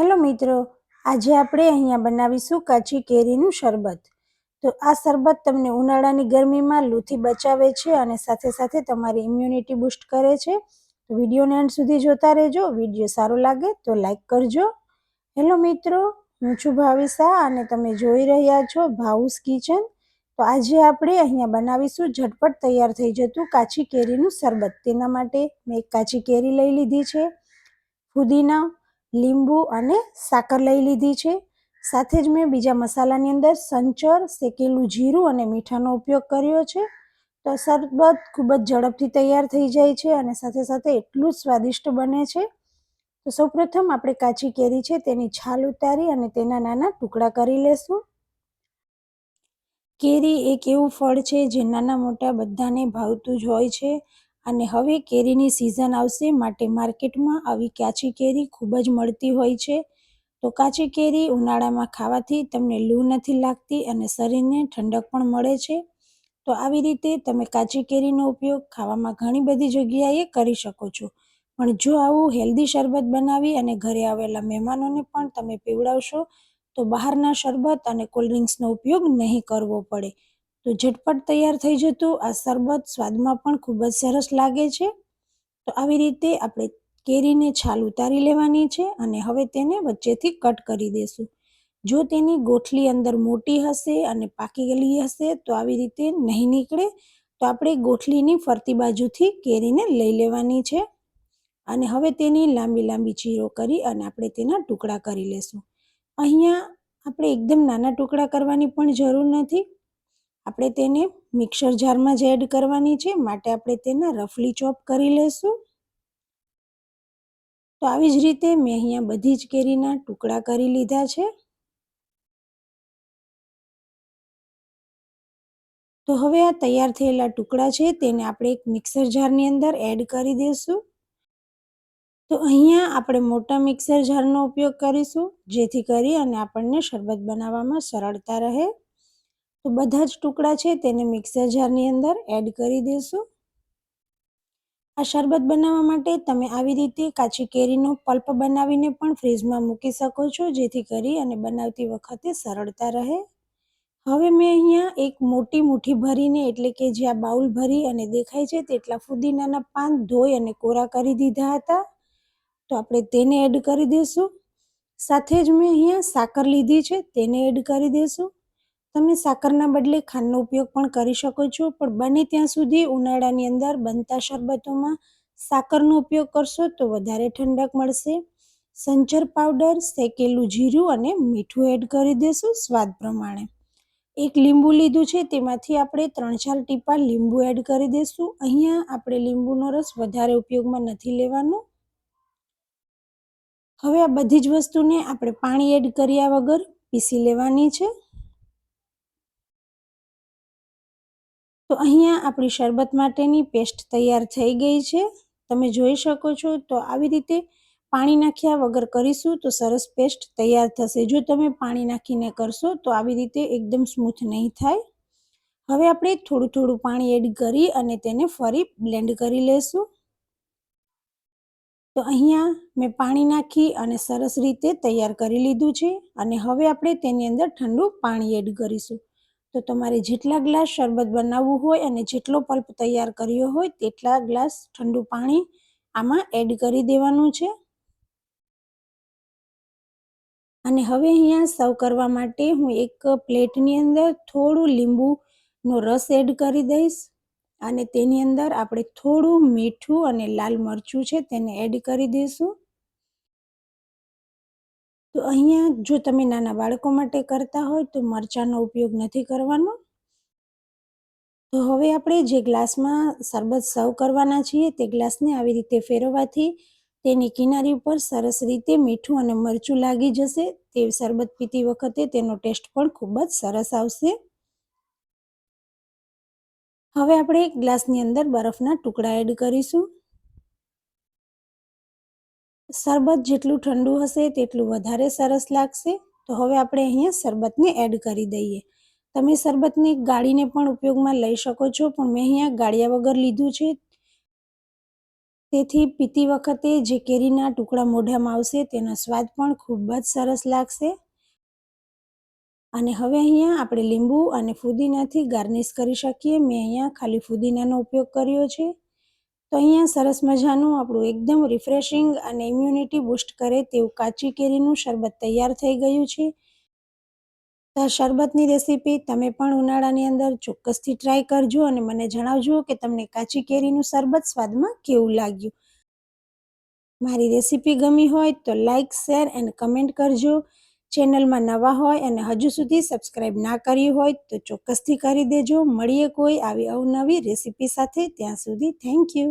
Hello મિત્રો, આજે આપણે અહીંયા બનાવીશું કાચી કેરીનું શરબત. તો આ શરબત તમને ઉનાળાની ગરમીમાં લૂથી બચાવે છે અને સાથે સાથે તમારી ઇમ્યુનિટી બૂસ્ટ કરે છે. તો વિડીયોને અંત સુધી જોતા રહેજો, વીડિયો સારો લાગે તો લાઈક કરજો. હેલો મિત્રો, હું છું ભાવિસા અને તમે જોઈ રહ્યા છો ભાઉસ કિચન. તો આજે આપણે અહીંયા બનાવીશું ઝટપટ તૈયાર થઈ જતું કાચી કેરીનું શરબત. તેના માટે મેં કાચી કેરી લઈ લીધી છે. ફુદીના લીંબુ અને સાકર લઈ લીધી છે. સાથે જ મેં બીજા મસાલાની અંદર સંચર, શેકેલું જીરું અને મીઠાનો ઉપયોગ કર્યો છે. તો શરબત ખૂબ જ ઝડપથી તૈયાર થઈ જાય છે અને સાથે સાથે એટલું જ સ્વાદિષ્ટ બને છે. તો સૌપ્રથમ આપણે કાચી કેરી છે તેની છાલ ઉતારી અને તેના નાના ટુકડા કરી લેશું. કેરી એક એવું ફળ છે જે નાના મોટા બધાને ભાવતું જ હોય છે. અને હવે કેરીની સિઝન આવશે, માટે માર્કેટમાં આવી કાચી કેરી ખૂબ જ મળતી હોય છે. તો કાચી કેરી ઉનાળામાં ખાવાથી તમને લૂ નથી લાગતી અને શરીરને ઠંડક પણ મળે છે. તો આવી રીતે તમે કાચી કેરીનો ઉપયોગ ખાવામાં ઘણી બધી જગ્યાએ કરી શકો છો. પણ જો આવું હેલ્ધી શરબત બનાવી અને ઘરે આવેલા મહેમાનોને પણ તમે પીવડાવશો, તો બહારના શરબત અને કોલ્ડ્રિંક્સનો ઉપયોગ નહીં કરવો પડે. તો ઝટપટ તૈયાર થઈ જતું આ શરબત સ્વાદમાં પણ ખૂબ જ સરસ લાગે છે. તો આવી રીતે આપણે કેરીને છાલ ઉતારી લેવાની છે અને હવે તેને વચ્ચેથી કટ કરી દેશું. જો તેની ગોઠલી અંદર મોટી હશે અને પાકી ગયેલી હશે તો આવી રીતે નહીં નીકળે તો આપણે ગોઠલીની ફરતી બાજુથી કેરીને લઈ લેવાની છે. અને હવે તેની લાંબી લાંબી ચીરો કરી અને આપણે તેના ટુકડા કરી લેશું. અહીંયા આપણે એકદમ નાના ટુકડા કરવાની પણ જરૂર નથી. આપણે તેને મિક્સર જારમાં જ એડ કરવાની છે. માટે આપણે તેને રફલી ચોપ કરી લેશું. તો આવી જ રીતે મેં અહીંયા બધી જ કેરીના ટુકડા કરી લીધા છે. તો હવે આ તૈયાર થયેલા ટુકડા છે તેને આપણે એક મિક્સર જારની અંદર એડ કરી દઈશું તો અહીંયા આપણે મોટા મિક્સર જારનો ઉપયોગ કરીશું, જેથી કરી અને આપણને શરબત બનાવવામાં સરળતા રહે. તો બધા જ ટુકડા છે તેને મિક્સર જારની અંદર એડ કરી દઈશું આ શરબત બનાવવા માટે તમે આવી રીતે કાચી કેરીનો પલ્પ બનાવીને પણ ફ્રીજમાં મૂકી શકો છો, જેથી કરી અને બનાવતી વખતે સરળતા રહે. હવે મેં અહીંયા એક મોટી મુઠ્ઠી ભરીને, એટલે કે જ્યાં બાઉલ ભરી અને દેખાય છે તેટલા ફુદીનાના પાન ધોઈ અને કોરા કરી દીધા હતા. તો આપણે તેને એડ કરી દઈશું સાથે જ મેં અહીંયા સાકર લીધી છે, તેને એડ કરી દઈશું તમે સાકરના બદલે ખાંડનો ઉપયોગ પણ કરી શકો છો, પણ બને ત્યાં સુધી ઉનાળાની અંદર બનતા શરબતોમાં સાકરનો ઉપયોગ કરશો તો વધારે ઠંડક મળશે. સંચર પાવડર, શેકેલું જીરું અને મીઠું એડ કરી દઈશું સ્વાદ પ્રમાણે. એક લીંબુ લીધું છે તેમાંથી આપણે ત્રણ ચાર ટીપા લીંબુ એડ કરી દઈશું અહીંયા આપણે લીંબુનો રસ વધારે ઉપયોગમાં નથી લેવાનો. હવે આ બધી જ વસ્તુને આપણે પાણી એડ કર્યા વગર પીસી લેવાની છે. તો અહીંયા આપણી શરબત માટેની પેસ્ટ તૈયાર થઈ ગઈ છે. તમે જોઈ શકો છો, તો આવી રીતે પાણી નાખ્યા વગર કરીશું તો સરસ પેસ્ટ તૈયાર થશે. જો તમે પાણી નાખીને કરશો તો આવી રીતે એકદમ સ્મૂથ નહીં થાય. હવે આપણે થોડું થોડું પાણી એડ કરી અને તેને ફરી બ્લેન્ડ કરી લેશું. તો અહીંયા મેં પાણી નાખી અને સરસ રીતે તૈયાર કરી લીધું છે અને હવે આપણે તેની અંદર ઠંડુ પાણી એડ કરીશું. તો તમારે જેટલા ગ્લાસ શરબત બનાવવું હોય અને જેટલો પલ્પ તૈયાર કર્યો હોય તેટલા ગ્લાસ ઠંડુ પાણી આમાં એડ કરી દેવાનું છે. અને હવે અહીંયા સર્વ કરવા માટે હું એક પ્લેટની અંદર થોડું લીંબુનો રસ એડ કરી દઈશ. અને તેની અંદર આપણે થોડું મીઠું અને લાલ મરચું છે તેને એડ કરી દઈશું. તો અહીંયા જો તમે નાના બાળકો માટે કરતા હોય તો મરચાંનો ઉપયોગ નથી કરવાનો. તો હવે આપણે જે ગ્લાસમાં શરબત સર્વ કરવાના છીએ તે ગ્લાસને આવી રીતે ફેરવવાથી તેની કિનારી ઉપર સરસ રીતે મીઠું અને મરચું લાગી જશે. તે શરબત પીતી વખતે તેનો ટેસ્ટ પણ ખૂબ જ સરસ આવશે. હવે આપણે એક ગ્લાસની અંદર બરફના ટુકડા એડ કરીશું. શરબત જેટલું ઠંડુ હશે તેટલું વધારે સરસ લાગશે. તો હવે આપણે અહીંયા શરબતને એડ કરી દઈએ. તમે શરબતને ગાળીને પણ ઉપયોગમાં લઈ શકો છો, પણ મેં અહીંયા ગાળ્યા વગર લીધું છે. તેથી પીતી વખતે જે કેરીના ટુકડા મોઢામાં આવશે તેનો સ્વાદ પણ ખૂબ જ સરસ લાગશે. અને હવે અહીંયા આપણે લીંબુ અને ફુદીનાથી ગાર્નિશ કરી શકીએ. મેં અહીંયા ખાલી ફુદીનાનો ઉપયોગ કર્યો છે. તો અહીંયા સરસ મજાનું આપણું એકદમ રિફ્રેશિંગ અને ઇમ્યુનિટી બૂસ્ટ કરે તેવું કાચી કેરીનું શરબત તૈયાર થઈ ગયું છે. તો આ શરબતની રેસીપી તમે પણ ઉનાળાની અંદર ચોક્કસથી ટ્રાય કરજો અને મને જણાવજો કે તમને કાચી કેરીનું શરબત સ્વાદમાં કેવું લાગ્યું. મારી રેસીપી ગમી હોય તો લાઇક શેર એન્ડ કમેન્ટ કરજો. ચેનલમાં નવા હોય અને હજુ સુધી સબસ્ક્રાઈબ ના કરી હોય તો ચોક્કસથી કરી દેજો. મળીએ કોઈ આવી અવનવી રેસીપી સાથે. ત્યાં સુધી થેન્ક યુ